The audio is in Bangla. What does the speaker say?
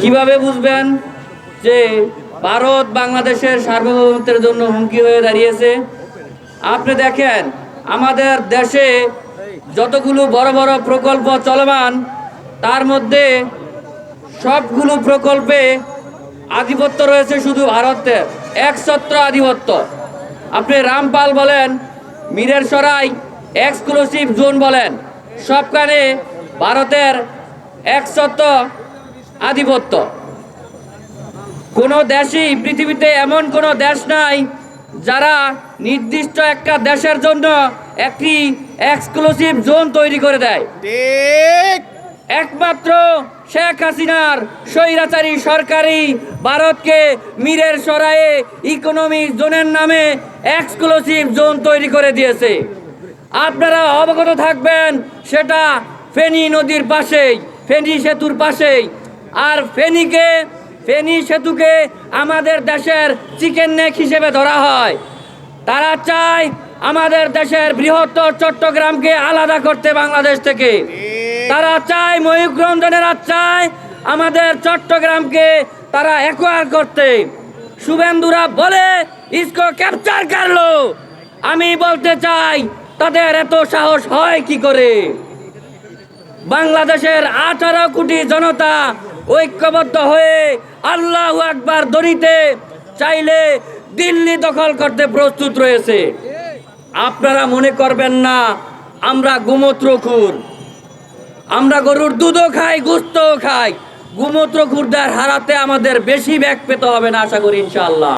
কীভাবে বুঝবেন যে ভারত বাংলাদেশের সার্বভৌমত্বের জন্য হুমকি হয়ে দাঁড়িয়েছে? আপনি দেখেন আমাদের দেশে যতগুলো বড় বড় প্রকল্প চলমান তার মধ্যে সবগুলো প্রকল্পে আধিপত্য রয়েছে শুধু ভারতের একছত্র আধিপত্য। আপনি রামপাল বলেন মীরের সরাই এক্সক্লুসিভ জোন বলেন সবখানে ভারতের একশত আধিপত্য। কোনো দেশই পৃথিবীতে এমন কোনো দেশ নাই যারা নির্দিষ্ট একটা দেশের জন্য একটি এক্সক্লুসিভ জোন তৈরি করে দেয়। ঠিক। একমাত্র শেখ হাসিনার স্বৈরাচারী সরকারি ভারতকে মীরের সরায়ে ইকোনমিক জোনের নামে এক্সক্লুসিভ জোন তৈরি করে দিয়েছে। আপনারা অবগত থাকবেন সেটা ফেনী নদীর পাশেই। ফেনী সেতুর পাশেই। আর ফেনীকে, ফেনী সেতুকে আমাদের দেশের চিকেন নেক হিসেবে ধরা হয়। তারা চায় আমাদের দেশের বৃহত্তর চট্টগ্রামকে আলাদা করতে বাংলাদেশ থেকে। তারা চায় ময়ূরঞ্জনেরা চায় আমাদের চট্টগ্রামকে তারা একোয়ার করতে। শুভেন্দুরা বলে, ইসকো ক্যাপচার করল। আমি বলতে চাই, তাদের এত সাহস হয় কি করে? বাংলাদেশের আঠারো কোটি জনতা ঐক্যবদ্ধ হয়ে আল্লাহ একবার দড়িতে চাইলে দিল্লি দখল করতে প্রস্তুত রয়েছে। আপনারা মনে করবেন না, আমরা গোমূত্র খুর। আমরা গরুর দুধও খাই গুস্তও খাই। গোমূত্র খুরদার হারাতে আমাদের বেশি ব্যাগ পেতে হবে না, আশা করি ইনশাআল্লাহ।